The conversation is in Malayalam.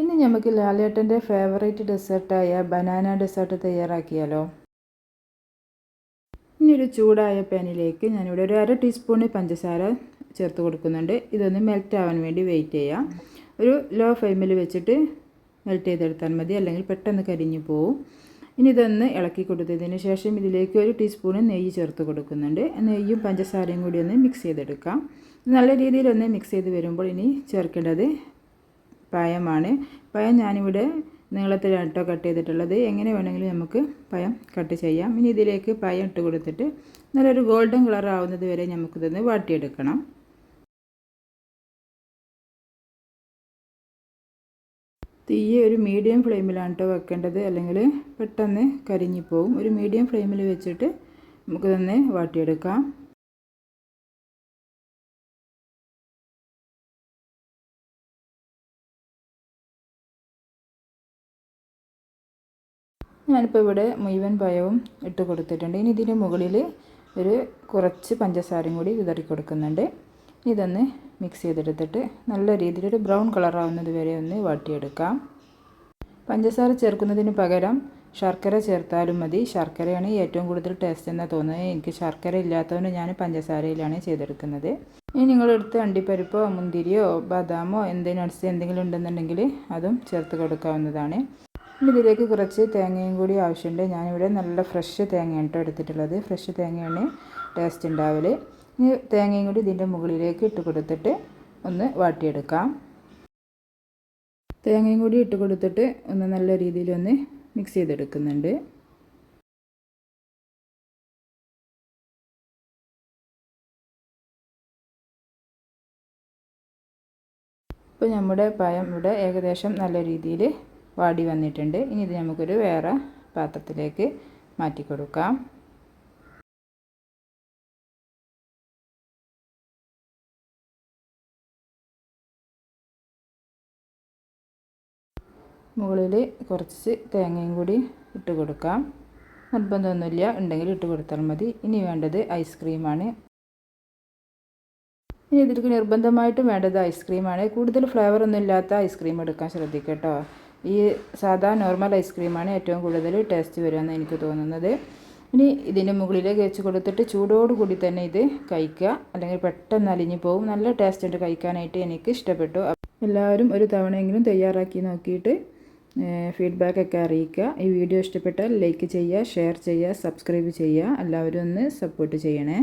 ഇനി നമുക്ക് ലാലേട്ടന്റെ ഫേവറേറ്റ് ഡെസേർട്ടായ ബനാന ഡെസേർട്ട് തയ്യാറാക്കിയാലോ? ഇനി ഒരു ചൂടായ പാനിലേക്ക് ഞാനിവിടെ ഒരു അര ടീസ്പൂണ് പഞ്ചസാര ചേർത്ത് കൊടുക്കുന്നുണ്ട്. ഇതൊന്ന് മെൽറ്റ് ആവാൻ വേണ്ടി വെയിറ്റ് ചെയ്യാം. ഒരു ലോ ഫ്ലെയിമിൽ വെച്ചിട്ട് മെൽറ്റ് ചെയ്തെടുത്താൽ മതി. അല്ലെങ്കിൽ പെട്ടെന്ന് കരിഞ്ഞു പോവും. ഇനി ഇതൊന്ന് ഇളക്കി കൊടുത്തതിന് ശേഷം ഇതിലേക്ക് ഒരു ടീസ്പൂണ് നെയ്യ് ചേർത്ത് കൊടുക്കുന്നുണ്ട്. നെയ്യും പഞ്ചസാരയും കൂടി ഒന്ന് മിക്സ് ചെയ്തെടുക്കാം. നല്ല രീതിയിൽ ഒന്ന് മിക്സ് ചെയ്ത് വരുമ്പോൾ ഇനി ചേർക്കേണ്ടത് പഴമാണ് പഴം ഞാനിവിടെ നീളത്തിലാണ് കേട്ടോ കട്ട് ചെയ്തിട്ടുള്ളത്. എങ്ങനെ വേണമെങ്കിലും നമുക്ക് പയം കട്ട് ചെയ്യാം. ഇനി ഇതിലേക്ക് പയം ഇട്ട് കൊടുത്തിട്ട് നല്ലൊരു ഗോൾഡൻ കളർ ആവുന്നത് വരെ നമുക്കിതൊന്ന് വാട്ടിയെടുക്കണം. തീ ഒരു മീഡിയം ഫ്ലെയിമിലാണ് കേട്ടോ വെക്കേണ്ടത്. അല്ലെങ്കിൽ പെട്ടെന്ന് കരിഞ്ഞു പോകും ഒരു മീഡിയം ഫ്ലെയിമിൽ വെച്ചിട്ട് നമുക്കിതൊന്ന് വാട്ടിയെടുക്കാം. ഞാനിപ്പോൾ ഇവിടെ മുഴുവൻ പഴവും ഇട്ട് കൊടുത്തിട്ടുണ്ട്. ഇനി ഇതിന്റെ മുകളിൽ ഒരു കുറച്ച് പഞ്ചസാരയും കൂടി വിതറി കൊടുക്കുന്നുണ്ട്. ഇതൊന്ന് മിക്സ് ചെയ്തെടുത്തിട്ട് നല്ല രീതിയിലൊരു ബ്രൗൺ കളറാവുന്നത് വരെ ഒന്ന് വാട്ടിയെടുക്കാം. പഞ്ചസാര ചേർക്കുന്നതിന് പകരം ശർക്കര ചേർത്താലും മതി. ശർക്കരയാണ് ഏറ്റവും കൂടുതൽ ടേസ്റ്റ് എന്നാണ് തോന്നുന്നത്. എനിക്ക് ശർക്കര ഇല്ലാത്തതുകൊണ്ട് ഞാൻ പഞ്ചസാരയിലാണ് ചെയ്തെടുക്കുന്നത്. ഇനി നിങ്ങളെടുത്ത് അണ്ടിപ്പരിപ്പോ മുന്തിരിയോ ബദാമോ എന്തെങ്കിലും നട്സ് എന്തെങ്കിലും ഉണ്ടെന്നുണ്ടെങ്കിൽ അതും ചേർത്ത് കൊടുക്കാവുന്നതാണ്. ഇനി ഇതിലേക്ക് കുറച്ച് തേങ്ങയും കൂടി ആവശ്യമുണ്ട്. ഞാനിവിടെ നല്ല ഫ്രഷ് തേങ്ങയാണ് കേട്ടോ എടുത്തിട്ടുള്ളത്. ഫ്രഷ് തേങ്ങയാണ് ടേസ്റ്റ് ഉണ്ടാവൽ ഇനി തേങ്ങയും കൂടി ഇതിന്റെ മുകളിലേക്ക് ഇട്ട് കൊടുത്തിട്ട് ഒന്ന് വാട്ടിയെടുക്കാം. തേങ്ങയും കൂടി ഇട്ട് കൊടുത്തിട്ട് ഒന്ന് നല്ല രീതിയിൽ ഒന്ന് മിക്സ് ചെയ്തെടുക്കുന്നുണ്ട്. ഇപ്പോൾ നമ്മുടെ പഴം ഇവിടെ ഏകദേശം നല്ല രീതിയിൽ വാടി വന്നിട്ടുണ്ട്. ഇനി ഇത് നമുക്കൊരു വേറെ പാത്രത്തിലേക്ക് മാറ്റി കൊടുക്കാം. മുകളിൽ കുറച്ച് തേങ്ങയും കൂടി ഇട്ട് കൊടുക്കാം. നിർബന്ധമൊന്നുമില്ല. ഉണ്ടെങ്കിൽ ഇട്ട് കൊടുത്താൽ മതി. ഇനി വേണ്ടത് ഐസ്ക്രീമാണ് ഇനി ഇതിലേക്ക് നിർബന്ധമായിട്ടും വേണ്ടത് ഐസ്ക്രീമാണ് കൂടുതൽ ഫ്ലേവർ ഒന്നും ഇല്ലാത്ത ഐസ്ക്രീം എടുക്കാൻ ശ്രദ്ധിക്കട്ടോ ഈ സാധാ നോർമൽ ഐസ്ക്രീമാണ് ഏറ്റവും കൂടുതൽ ടേസ്റ്റ് വരുമെന്ന് എനിക്ക് തോന്നുന്നത്. ഇനി ഇതിന്റെ മുകളിലേക്ക് വെച്ച് കൊടുത്തിട്ട് ചൂടോടുകൂടി തന്നെ ഇത് കഴിക്കുക. അല്ലെങ്കിൽ പെട്ടെന്ന് അലിഞ്ഞു പോകും നല്ല ടേസ്റ്റ് ഉണ്ട് കഴിക്കാനായിട്ട് എനിക്ക് ഇഷ്ടപ്പെട്ടു. എല്ലാവരും ഒരു തവണയെങ്കിലും തയ്യാറാക്കി നോക്കിയിട്ട് ഫീഡ്ബാക്കൊക്കെ അറിയിക്കുക. ഈ വീഡിയോ ഇഷ്ടപ്പെട്ടാൽ ലൈക്ക് ചെയ്യുക ഷെയർ ചെയ്യുക സബ്സ്ക്രൈബ് ചെയ്യുക. എല്ലാവരും ഒന്ന് സപ്പോർട്ട് ചെയ്യണേ.